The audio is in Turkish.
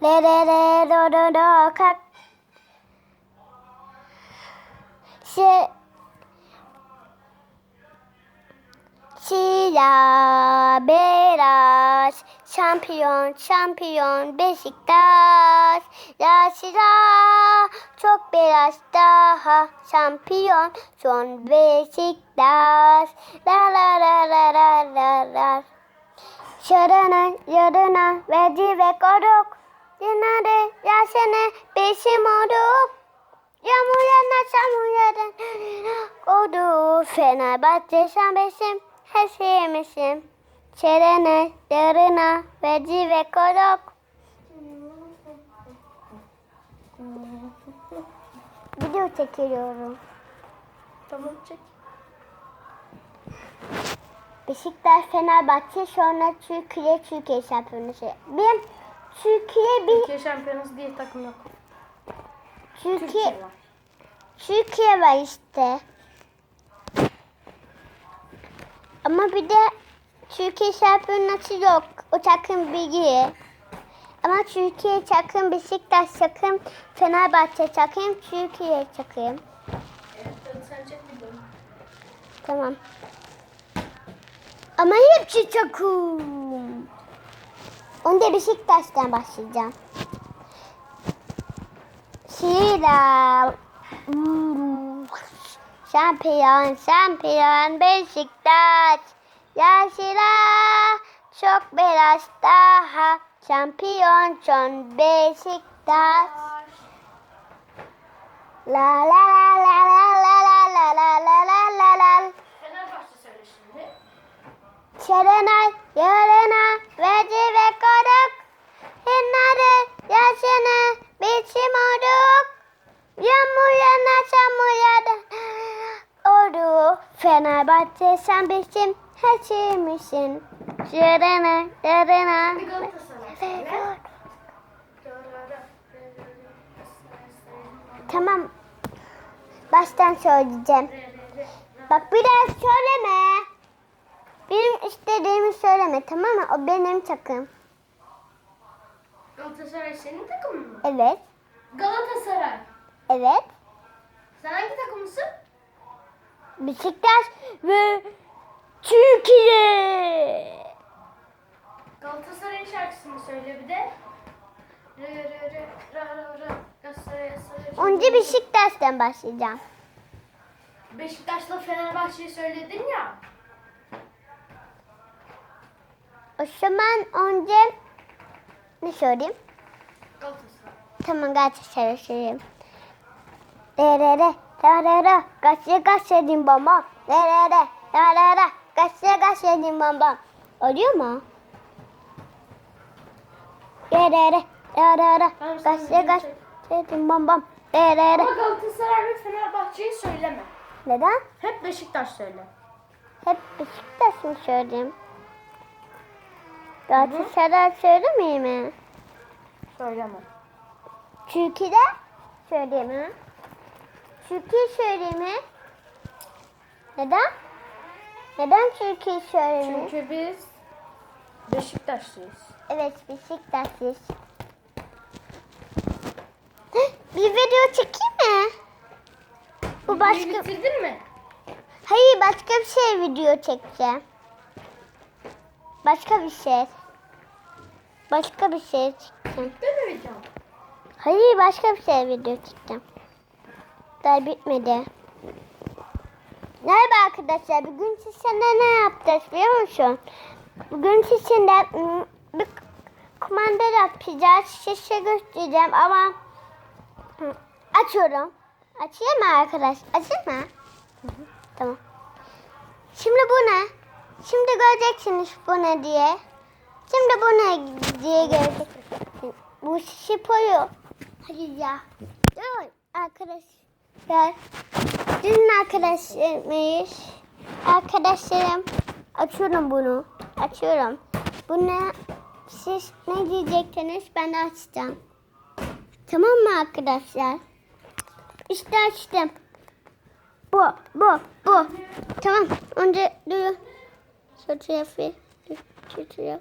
Le re re do do do kalk. Şey, Siyah beyaz şampiyon şampiyon Beşiktaş. Yaşira çok beyaz daha şampiyon son Beşiktaş. La la la la la la la. Şarana yarına verdi ve koruk Dinare yaşene beşim olduk Yağmur yana çamur yana Kodu Fenerbahçe sen beşim her şeymişim Çerene yarına verdi ve koruk Video çekiyorum. Tamam çek. Beşiktaş Fenerbahçe sonra Türkiye Türkiye şampiyonası. Benim Türkiye bir Türkiye şampiyonası diye takım yok. Türkiye var. Türkiye var işte. Ama bir de Türkiye şampiyonası yok. O takım bilgi. Ama Türkiye takım, Beşiktaş takım, Fenerbahçe takım, Türkiye takım. Evet. Tamam. Ama hepsi takım. Onda Beşiktaş'tan başlayacağım. Şiral. Hmm. Şampiyon, şampiyon Beşiktaş. Yaşira çok biraz daha. Şampiyon son Beşiktaş. La la la la la la la la la la la la. Fenerbahçe söyle şimdi. Şerenay yarına Fenerbahçe sen bizim her. Bir Galatasaray söyle. Tamam. Baştan söyleyeceğim. Bak bir daha söyleme. Benim istediğimi söyleme tamam mı? O benim takım. Galatasaray senin takımın mı? Evet. Galatasaray. Evet. Sen hangi takımısın? Beşiktaş ve Türkiye. Galatasaray'ın şarkısını söyle bir de. Önce Beşiktaş'tan başlayacağım. Beşiktaş'la Fenerbahçe'yi söyledin ya. O zaman önce ne söyleyeyim? Galatasaray. Tamam Galatasaray söyleyeyim. Derere, derere, gaçya gaçya din bamba. Derere, derere, gaçya gaçya din bamba. Oluyor mu? Derere, derere, video gaçya din bamba. Derere. Ama Galatasaray ve Fenerbahçe'yi söyleme. Neden? Hep Beşiktaş söyle. Hep Beşiktaş mı söyleyeyim? Galatasaray söylemeyeyim mi? Söyleme. Türkiye'de söyleyeyim mi? Türkiye söyleyeyim mi? Neden? Neden Türkiye söyleyeyim mi? Çünkü biz Beşiktaşlıyız. Evet Beşiktaş'ız. Bir video çekeyim mi? Bu başka... Videoyu bitirdin mi? Hayır başka bir şey video çekeceğim. Başka bir şey. Başka bir şey çekeceğim. Bitti mi video? Hayır başka bir şey video çekeceğim. Daha bitmedi. Merhaba arkadaşlar. Bugün sizinle ne yapacağız biliyor musun? Bugün sizinle bir kumanda yapacağız. Size göstereceğim ama açıyorum. Açayım mı arkadaş? Açayım mı? Tamam. Şimdi bu ne? Şimdi göreceksiniz bu ne diye. Şimdi bu ne diye göreceksiniz. Bu sporu. Hayır ya. Dur arkadaşlar. Dün arkadaşlarımız. Arkadaşlarım. Açıyorum bunu. Açıyorum. Bu ne? Siz ne diyecektiniz? Ben de açacağım. Tamam mı arkadaşlar? İşte açtım. Bu, bu, bu. Tamam. Önce dur. Fotoğrafı. Fotoğraf.